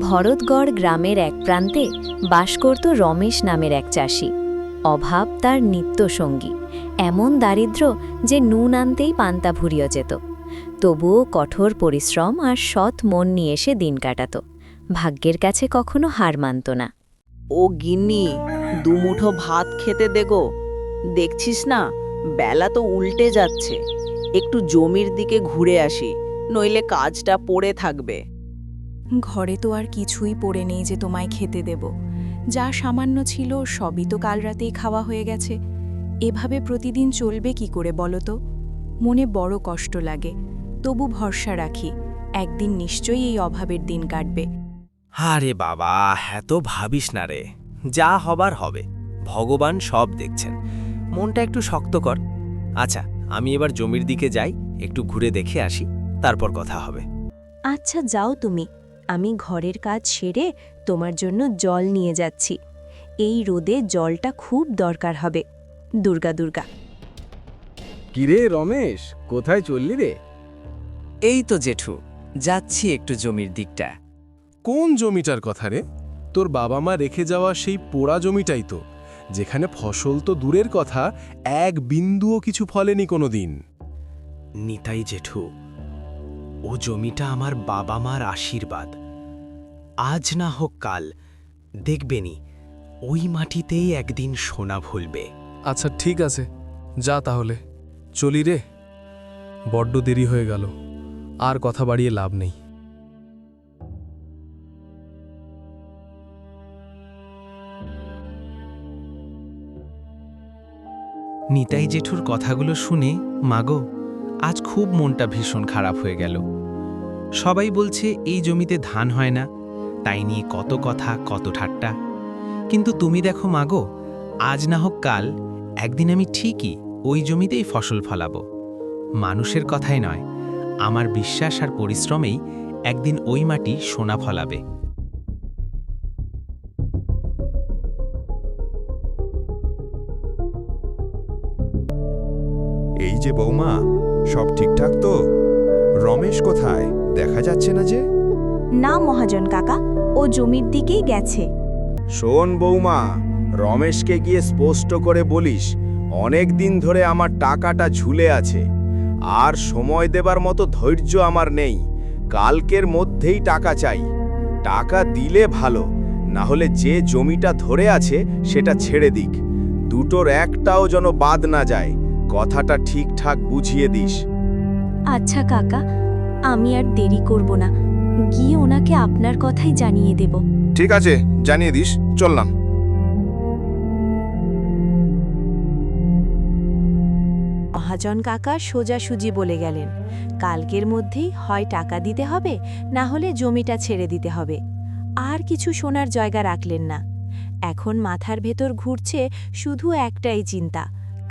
ভরতগড় গ্রামের এক প্রান্তে বাস করত রমেশ নামের এক চাষি। অভাব তার নিত্যসঙ্গী এমন দারিদ্র যে নুন আনতেই পান্তা ভুরিয়ে যেত। তবুও কঠোর পরিশ্রম আর সৎ মন নিয়ে এসে দিন কাটাত। ভাগ্যের কাছে কখনো হার মানত না। ও গিন্নি, দুমুঠো ভাত খেতে দেগো দেখছিস না, বেলা তো উল্টে যাচ্ছে। একটু জমির দিকে ঘুরে আসি, নইলে কাজটা পড়ে থাকবে। ঘরে তো আর কিছুই পড়ে নেই যে তোমায় খেতে দেব। যা সামান্য ছিল সবই তো কাল রাতেই খাওয়া হয়ে গেছে। এভাবে প্রতিদিন চলবে কি করে বলো তো? মনে বড় কষ্ট লাগে। তবু ভরসা রাখি একদিন নিশ্চয়ই এই অভাবের দিন কাটবে। আরে বাবা এত ভাবিস না রে। যা হবার হবে। ভগবান সব দেখছেন। মনটা একটু শক্ত কর। আচ্ছা আমি এবার জমির দিকে যাই একটু ঘুরে দেখে আসি তারপর কথা হবে। আচ্ছা যাও তুমি। আমি ঘরের কাজ সেরে তোমার জন্য জল নিয়ে যাচ্ছি। এই রোদে জলটা খুব দরকার হবে। দুর্গা দুর্গা। কিরে রমেশ কোথায় চললি রে? এই তো জেঠু যাচ্ছি একটু জমির দিকটা। কোন জমিটার কথা রে? তোর বাবা মা রেখে যাওয়া সেই পোড়া জমিটাই তো যেখানে ফসল তো দূরের কথা এক বিন্দুও কিছু ফলেনি কোনো দিন নিতাই জেঠু ও জমিটা আমার বাবা মার আশীর্বাদ। আজ না হোক কাল দেখবেনি ওই মাটিতেই একদিন সোনা ভুলবে। আচ্ছা ঠিক আছে যা তাহলে। চলি রে। বড্ড দেরি হয়ে গেল আর কথা বাড়িয়ে লাভ নেই। নিতাই জেঠুর কথাগুলো শুনে মাগো আজ খুব মনটা ভীষণ খারাপ হয়ে গেল। সবাই বলছে, এই জমিতে ধান হয় না। তাই নিয়ে কত কথা, কত ঠাট্টা। কিন্তু তুমি দেখো মাগো আজ না হোক কাল, একদিন আমি ঠিকই ওই জমিতেই ফসল ফলাবো। মানুষের কথাই নয়, আমার বিশ্বাস আর পরিশ্রমেই একদিন ওই মাটি সোনা ফলাবে। এই যে বৌমা সব ঠিকঠাক তো? রমেশ কোথায়? দেখা যাচ্ছে না যে? না মহাজন কাকা ও জমির দিকেই গেছে। শোন বৌমা রমেশকে গিয়ে স্পষ্ট করে বলিস অনেক দিন ধরে আমার টাকাটা ঝুলে আছে। আর সময় দেবার মতো ধৈর্য আমার নেই। কালকের মধ্যেই টাকা চাই। টাকা দিলে ভালো না হলে যে জমিটা ধরে আছে সেটা ছেড়ে দিক। দুটোর একটাও যেন বাদ না যায়। কথাটা ঠিকঠাক বুঝিয়ে দিস। আচ্ছা কাকা আমি আর দেরি করব না। গিয়ে ওনাকে আপনার কথাই জানিয়ে দেব। ঠিক আছে জানিয়ে দিস চললাম। মহাজন কাকা সোজাসুজি বলে গেলেন কালকের মধ্যেই হয় টাকা দিতে হবে না হলে জমিটা ছেড়ে দিতে হবে। আর কিছু শোনার জায়গা রাখলেন না। এখন মাথার ভেতর ঘুরছে শুধু একটাই চিন্তা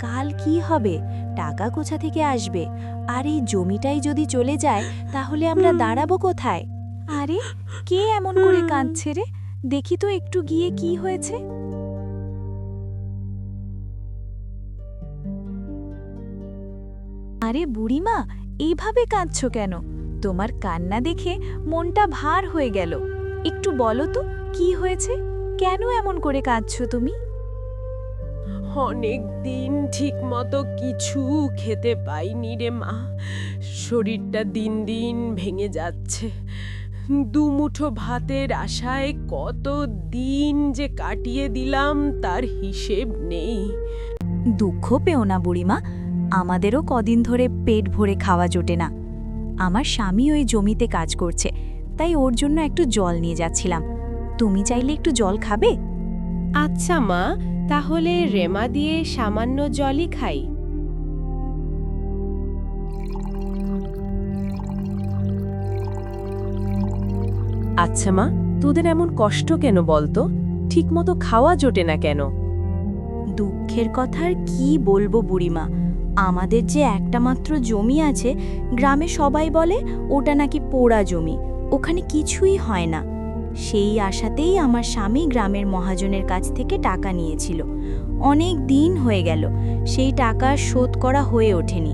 কাল কি হবে? টাকা কোথা থেকে আসবে? আর এই জমিটাই যদি চলে যায় তাহলে আমরা দাঁড়াবো কোথায়? আরে কে এমন করে কাঁদছে রে? দেখি তো একটু গিয়ে কি হয়েছে। আরে বুড়িমা এইভাবে কাঁদছ কেন? তোমার কান্না দেখে মনটা ভার হয়ে গেল। একটু বলো তো কি হয়েছে? কেন এমন করে কাঁদছ তুমি? অনেক দিন ঠিক মতো কিছু খেতে পাইনি রে মা। শরীরটা দিন দিন ভেঙে যাচ্ছে। দুমুঠো ভাতের আশায় কত দিন যে কাটিয়ে দিলাম তার হিসেব নেই। দুঃখ পেও না বুড়িমা আমাদেরও কদিন ধরে পেট ভরে খাওয়া জোটে না। আমার স্বামী ওই জমিতে কাজ করছে তাই ওর জন্য একটু জল নিয়ে যাচ্ছিলাম। তুমি চাইলে একটু জল খাবে? আচ্ছা মা তাহলে রেমা দিয়ে সামান্য জলই খাই। আচ্ছা মা তোদের এমন কষ্ট কেন বলতো? ঠিকমতো খাওয়া জোটে না কেন? দুঃখের কথা আর কি বলব বুড়িমা? আমাদের যে একটা মাত্র জমি আছে গ্রামে সবাই বলে ওটা নাকি পোড়া জমি। ওখানে কিছুই হয় না। সেই আশাতেই আমার স্বামী গ্রামের মহাজনের কাছ থেকে টাকা নিয়েছিল। অনেক দিন হয়ে গেল, সেই টাকা শোধ করা হয়ে ওঠেনি।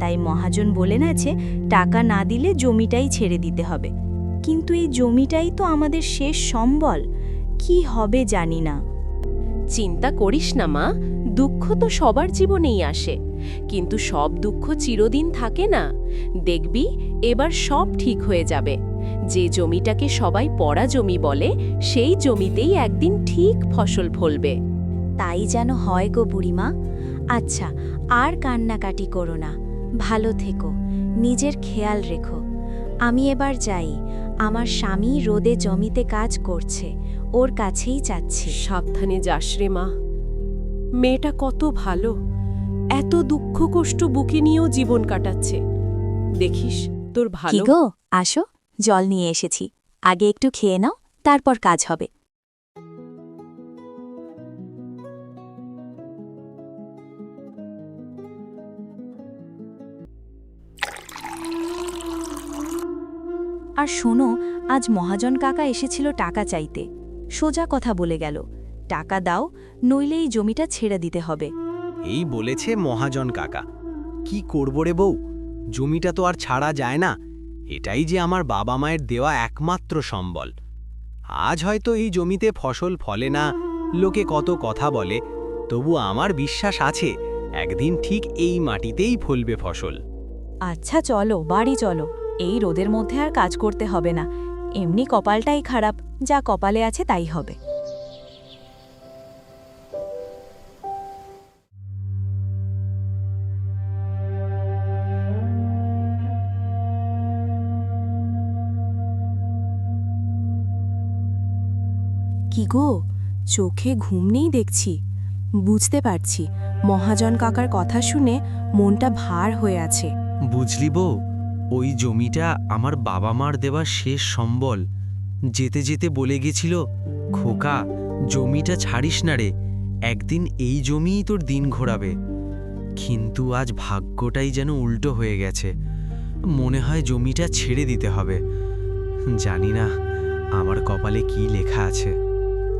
তাই মহাজন বলেন আছে, টাকা না দিলে জমিটাই ছেড়ে দিতে হবে। কিন্তু এই জমিটাই তো আমাদের শেষ সম্বল, কি হবে জানি না। চিন্তা করিস না মা, দুঃখ তো সবার জীবনেই আসে। কিন্তু সব দুঃখ চিরদিন থাকে না। দেখবি, এবার সব ঠিক হয়ে যাবে। যে জমিটাকে সবাই পড়া জমি বলে সেই জমিতেই একদিন ঠিক ফসল ফলবে। তাই যেন হয় গো বুড়িমা। আচ্ছা আর কান্নাকাটি করো না। ভালো থেকো নিজের খেয়াল রেখো। আমি এবার যাই। আমার স্বামী রোদে জমিতে কাজ করছে ওর কাছেই যাচ্ছি। সাবধানে যাস রে মা। মেয়েটা কত ভালো। এত দুঃখ কষ্ট বুকে নিয়েও জীবন কাটাচ্ছে। দেখিস তোর ভালো। গো? আসো। জল নিয়ে এসেছি। আগে একটু খেয়ে নাও, তারপর কাজ হবে। আর শোনো, আজ মহাজন কাকা এসেছিল টাকা চাইতে। সোজা কথা বলে গেল, টাকা দাও, নইলে এই জমিটা ছেড়ে দিতে হবে। এই বলেছে মহাজন কাকা। কি করব রে বউ? জমিটা তো আর ছাড়া যায় না। এটাই যে আমার বাবা মায়ের দেওয়া একমাত্র সম্বল। আজ হয়তো এই জমিতে ফসল ফলে না, লোকে কত কথা বলে, তবু আমার বিশ্বাস আছে, একদিন ঠিক এই মাটিতেই ফলবে ফসল। আচ্ছা চলো, বাড়ি চলো, এই রোদের মধ্যে আর কাজ করতে হবে না, এমনি কপালটাই খারাপ, যা কপালে আছে তাই হবে। কি গো? চোখে ঘুম নেই দেখছি। বুঝতে পারছি, মহাজন কাকার কথা শুনে মনটা ভার হয়ে আছে। বুঝলি বউ ওই জমিটা আমার বাবা মার দেওয়া শেষ সম্বল। যেতে যেতে বলে গেছিল, খোকা, জমিটা ছাড়িস না রে, একদিন এই জমিই তোর দিন ঘোরাবে। কিন্তু আজ ভাগ্যটাই যেন উল্টো হয়ে গেছে। মনে হয় জমিটা ছেড়ে দিতে হবে। জানি না, আমার কপালে কি লেখা আছে।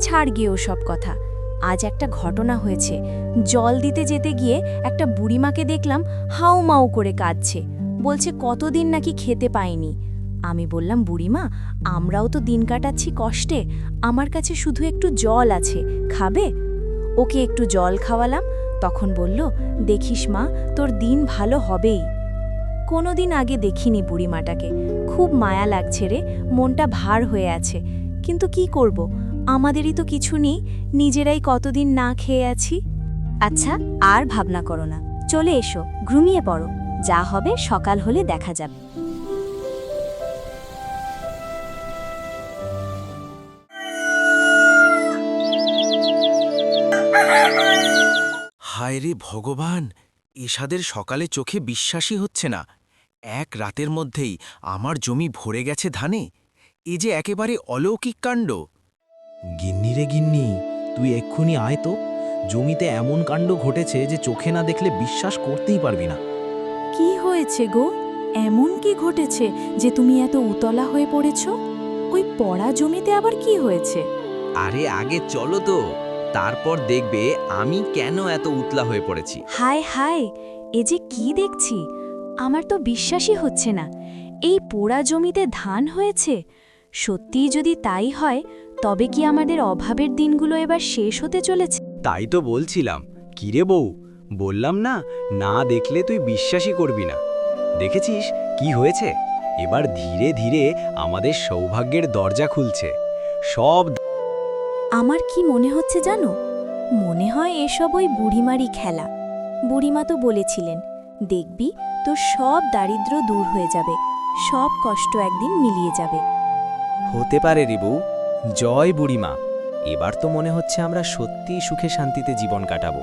ছাড় গিয়ে সব কথা। আজ একটা ঘটনা হয়েছে। জল দিতে যেতে গিয়ে একটা বুড়িমাকে দেখলাম হাউ মাউ করে কাঁদছে। বলছে, কতদিন নাকি খেতে পাইনি? আমি বললাম, বুড়িমা, আমরাও তো দিন কাটাচ্ছি কষ্টে। আমার কাছে শুধু একটু জল আছে। খাবে? ওকে একটু জল খাওয়ালাম। তখন বলল, দেখিস মা, তোর দিন ভালো হবেই। কোনোদিন আগে দেখিনি বুড়িমাটাকে। খুব মায়া লাগছে রে, মনটা ভার হয়ে আছে। কিন্তু কি করব? আমাদেরই তো কিছু নেই, নিজেরাই কতদিন না খেয়ে আছি। আচ্ছা আর ভাবনা করো না। চলে এসো, ঘুমিয়ে পড়ো। যা হবে সকাল হলে দেখা যাবে। হায় রে ভগবান এসাদের সকালে চোখে বিশ্বাসই হচ্ছে না। এক রাতের মধ্যেই আমার জমি ভরে গেছে ধানে। এ যে একেবারে অলৌকিক কাণ্ড। গিন্নি রে গিন্নি তুই এক্ষুনি আয় তো। জমিতে এমন কাণ্ড ঘটেছে যে চোখে না দেখলে বিশ্বাস করতেই পারবি না। কি হয়েছে গো? এমন কি ঘটেছে যে তুমি এত উতলা হয়ে পড়েছ? ওই পড়া জমিতে আবার কি হয়েছে? আরে আগে চলো তো তারপর দেখবে আমি কেন এত উতলা হয়ে পড়েছি। হায় হায় এ যে কি দেখছি? আমার তো বিশ্বাসই হচ্ছে না। এই পোড়া জমিতে ধান হয়েছে? সত্যিই যদি তাই হয় তবে কি আমাদের অভাবের দিনগুলো এবার শেষ হতে চলেছে? তাই তো বলছিলাম। কিরে বউ? বললাম না না দেখলে তুই বিশ্বাসই করবি না। দেখেছিস কি হয়েছে? এবার ধীরে ধীরে আমাদের সৌভাগ্যের দরজা খুলছে। সব আমার কি মনে হচ্ছে জানো? মনে হয় এসব ওই বুড়িমারি খেলা। বুড়িমা তো বলেছিলেন দেখবি তোর সব দারিদ্র্য দূর হয়ে যাবে। সব কষ্ট একদিন মিলিয়ে যাবে। হতে পারে রে বউ জয় বুড়িমা, এবার তো মনে হচ্ছে আমরা সত্যিই সুখে শান্তিতে জীবন কাটাবো।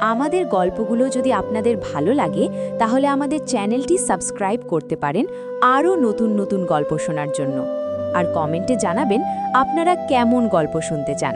আমাদের গল্পগুলো যদি আপনাদের ভালো লাগে, তাহলে আমাদের চ্যানেলটি সাবস্ক্রাইব করতে পারেন আরও নতুন নতুন গল্প শোনার জন্য। আর কমেন্টে জানাবেন আপনারা কেমন গল্প শুনতে চান।